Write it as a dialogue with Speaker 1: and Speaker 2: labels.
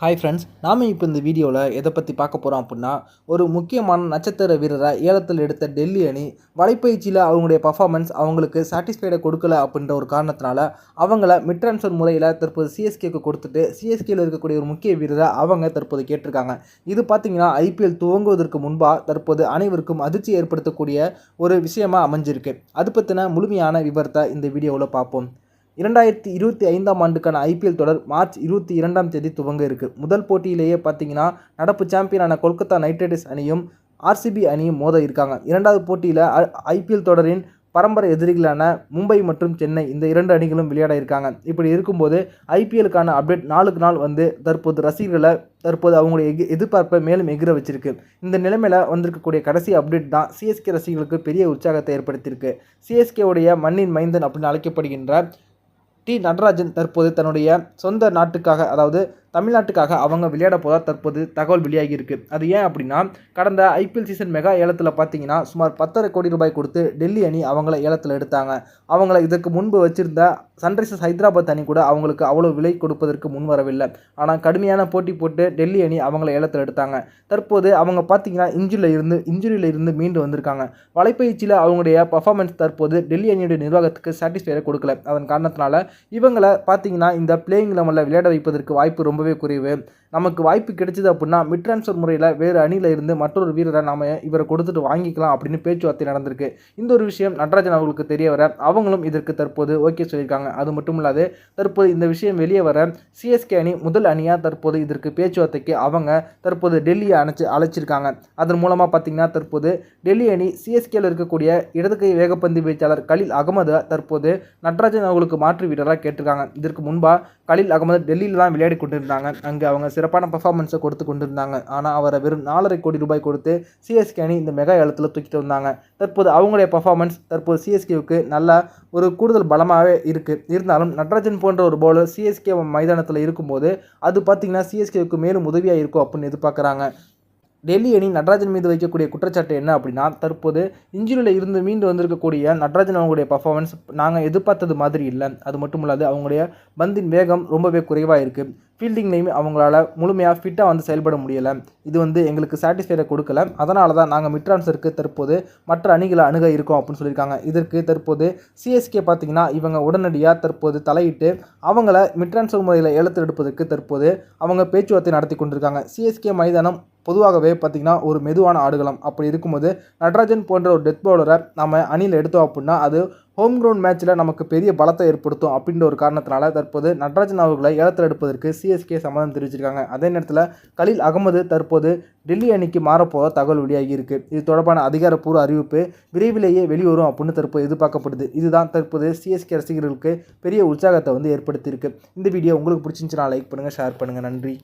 Speaker 1: Hi friends நாம் இப்போ இந்த வீடியோவில் எதை பற்றி பார்க்க போகிறோம் அப்படின்னா ஒரு முக்கியமான நட்சத்திர வீரரை ஏலத்தில் எடுத்த டெல்லி அணி வலைப்பயிற்சியில் அவங்களுடைய பர்ஃபார்மன்ஸ் அவங்களுக்கு சாட்டிஸ்ஃபைடை கொடுக்கல அப்படின்ற ஒரு காரணத்தினால அவங்கள மிட் ட்ரான்ஸ்ஃபர் முறையில் தற்போது சிஎஸ்கேக்கு கொடுத்துட்டு சிஎஸ்கேயில் இருக்கக்கூடிய ஒரு முக்கிய வீரரை அவங்க தற்போது கேட்டிருக்காங்க. இது பார்த்தீங்கன்னா ஐபிஎல் துவங்குவதற்கு முன்பாக தற்போது அனைவருக்கும் அதிர்ச்சி ஏற்படுத்தக்கூடிய ஒரு விஷயமாக அமைஞ்சிருக்கு. அது பற்றின முழுமையான விவரத்தை இந்த வீடியோவில் பார்ப்போம். இரண்டாயிரத்தி இருபத்தி ஐந்தாம் ஆண்டுக்கான ஐபிஎல் தொடர் மார்ச் இருபத்தி இரண்டாம் தேதி துவங்க இருக்குது முதல் போட்டியிலேயே பார்த்தீங்கன்னா நடப்பு சாம்பியனான கொல்கத்தா நைட் ரைடர்ஸ் அணியும் ஆர்சிபி அணியும் மோத இருக்காங்க. இரண்டாவது போட்டியில் ஐபிஎல் தொடரின் பரம்பரை எதிரிகளான மும்பை மற்றும் சென்னை இந்த இரண்டு அணிகளும் விளையாட இருக்காங்க. இப்படி இருக்கும்போது ஐபிஎலுக்கான அப்டேட் நாளுக்கு நாள் வந்து தற்போது ரசிகர்களை தற்போது அவங்களுடைய எகி எதிர்பார்ப்பை மேலும் எகிர வச்சிருக்கு. இந்த நிலைமையில் வந்திருக்கக்கூடிய கடைசி அப்டேட் தான் சிஎஸ்கே ரசிகர்களுக்கு பெரிய உற்சாகத்தை ஏற்படுத்தியிருக்கு. சிஎஸ்கேவுடைய மண்ணின் மைந்தன் அப்படின்னு அழைக்கப்படுகின்ற டி நடராஜன் தற்போது தன்னுடைய சொந்த நாட்டுக்காக அதாவது தமிழ்நாட்டுக்காக அவங்க விளையாட போதா தற்போது தகவல் வெளியாகி இருக்கு. அது ஏன் அப்படின்னா கடந்த ஐபிஎல் சீசன் மெகா ஏலத்தில் பார்த்தீங்கன்னா சுமார் பத்தரை கோடி ரூபாய் கொடுத்து டெல்லி அணி அவங்கள ஏலத்தில் எடுத்தாங்க. அவங்கள இதற்கு முன்பு வச்சிருந்த சன்ரைசர்ஸ் ஹைதராபாத் அணி கூட அவங்களுக்கு அவ்வளோ விலை கொடுப்பதற்கு முன் வரவில்லை. ஆனால் கடுமையான போட்டி போட்டு டெல்லி அணி அவங்கள ஏலத்தில் எடுத்தாங்க. தற்போது அவங்க பார்த்தீங்கன்னா இன்ஜுரியில் இருந்து இன்ஜுரியில் இருந்து மீண்டு வந்திருக்காங்க. வலைப்பயிற்சியில் அவங்களுடைய பர்ஃபார்மன்ஸ் தற்போது டெல்லி அணியுடைய நிர்வாகத்துக்கு சாட்டிஸ்ஃபைடாக கொடுக்கல. அதன் காரணத்தினால இவங்களை பார்த்தீங்கன்னா இந்த பிளேயிங் லெவலில் விளையாட வைப்பதற்கு வாய்ப்பு ரொம்பவே குறைவு நமக்கு வாய்ப்பு கிடைச்சிது அப்படின்னா மிட் ட்ரான்ஸ்ஃபர் முறையில் வேறு அணியில் இருந்து மற்றொரு வீரரை நாம் இவரை கொடுத்துட்டு வாங்கிக்கலாம் அப்படின்னு பேச்சுவார்த்தை நடந்திருக்கு. இந்த ஒரு விஷயம் நடராஜன் அவர்களுக்கு தெரிய வர அவங்களும் இதற்கு தற்போது ஓகே சொல்லியிருக்காங்க. அது மட்டும் இல்லாது தற்போது இந்த விஷயம் வெளியே வர சிஎஸ்கே அணி முதல் அணியாக தற்போது இதற்கு பேச்சுவார்த்தைக்கு அவங்க தற்போது டெல்லியை அணைச்சி அழைச்சிருக்காங்க. அதன் மூலமாக பார்த்தீங்கன்னா தற்போது டெல்லி அணி சிஎஸ்கேயில் இருக்கக்கூடிய இடது கை வேகப்பந்து வீச்சாளர் கலில் அகமது தற்போது நடராஜன் அவர்களுக்கு மாற்று வீரராக கேட்டிருக்காங்க. இதற்கு முன்பாக கலில் அகமது டெல்லியில் தான் விளையாடி கொண்டிருந்தாங்க. அங்கே அவங்க சிறப்பான பர்ஃபார்மன்ஸை கொடுத்து கொண்டிருந்தாங்க. ஆனால் அவரை வெறும் நாலரை கோடி ரூபாய் கொடுத்து சிஎஸ்கே அணி இந்த மெகா ஏலத்தில் தூக்கிட்டு வந்தாங்க. தற்போது அவங்களுடைய பர்ஃபார்மன்ஸ் தற்போது சிஎஸ்கேவுக்கு நல்ல ஒரு கூடுதல் பலமாகவே இருக்குது இருந்தாலும் நடராஜன் போன்ற ஒரு பவுலர் சிஎஸ்கே மைதானத்தில் இருக்கும்போது அது பார்த்திங்கன்னா சிஎஸ்கேவுக்கு மேலும் உதவியாக இருக்கும் அப்படின்னு எதிர்பார்க்குறாங்க. டெல்லி அணி நடராஜன் மீது வைக்கக்கூடிய குற்றச்சாட்டு என்ன அப்படின்னா தற்போது இன்ஜுரியில் இருந்து மீண்டு வந்திருக்கக்கூடிய நடராஜன் அவங்களுடைய பர்ஃபார்மன்ஸ் நாங்கள் எதிர்பார்த்தது மாதிரி இல்லை. அது மட்டும் இல்லாது அவங்களுடைய பந்தின் வேகம் ரொம்பவே குறைவாக இருக்குது ஃபீல்டிங்லேயுமே அவங்களால முழுமையாக ஃபிட்டாக வந்து செயல்பட முடியலை. இது வந்து எங்களுக்கு சாட்டிஸ்ஃபைடை கொடுக்கல. அதனால தான் நாங்கள் மிட்ரான்சருக்கு தற்போது மற்ற அணிகளை அணுக இருக்கோம் அப்படின்னு சொல்லியிருக்காங்க. இதற்கு தற்போது சிஎஸ்கே பார்த்தீங்கன்னா இவங்க உடனடியாக தற்போது தலையிட்டு அவங்கள மிட்ரான்சர் முறையில் ஏலத்தில் எடுப்பதற்கு தற்போது அவங்க பேச்சுவார்த்தை நடத்தி கொண்டிருக்காங்க. சிஎஸ்கே மைதானம் பொதுவாகவே பார்த்திங்கன்னா ஒரு மெதுவான ஆடுகளம் அப்படி இருக்கும்போது நடராஜன் போன்ற ஒரு டெத் பவுலரை நம்ம அணியில் எடுத்தோம் அப்படின்னா அது ஹோம் கிரவுண்ட் மேட்ச்சில் நமக்கு பெரிய பலத்தை ஏற்படுத்தும் அப்படின்ற ஒரு காரணத்தினால தற்போது நடராஜன் அவர்களை ஏலத்தில் எடுப்பதற்கு சிஎஸ்கே சம்மதம் தெரிவிச்சிருக்காங்க. அதே நேரத்தில் கலீல் அகமது தற்போது டெல்லி அணிக்கு மாறப்போக தகவல் வெளியாகி இருக்குது இது தொடர்பான அதிகாரப்பூர்வ அறிவிப்பு விரைவிலேயே வெளிவரும் அப்படின்னு தற்போது எதிர்பார்க்கப்படுது. இதுதான் தற்போது சிஎஸ்கே ரசிகர்களுக்கு பெரிய உற்சாகத்தை வந்து ஏற்படுத்தியிருக்கு. இந்த வீடியோ உங்களுக்கு பிடிச்சிருந்துச்சுன்னா லைக் பண்ணுங்கள் ஷேர் பண்ணுங்கள் நன்றி.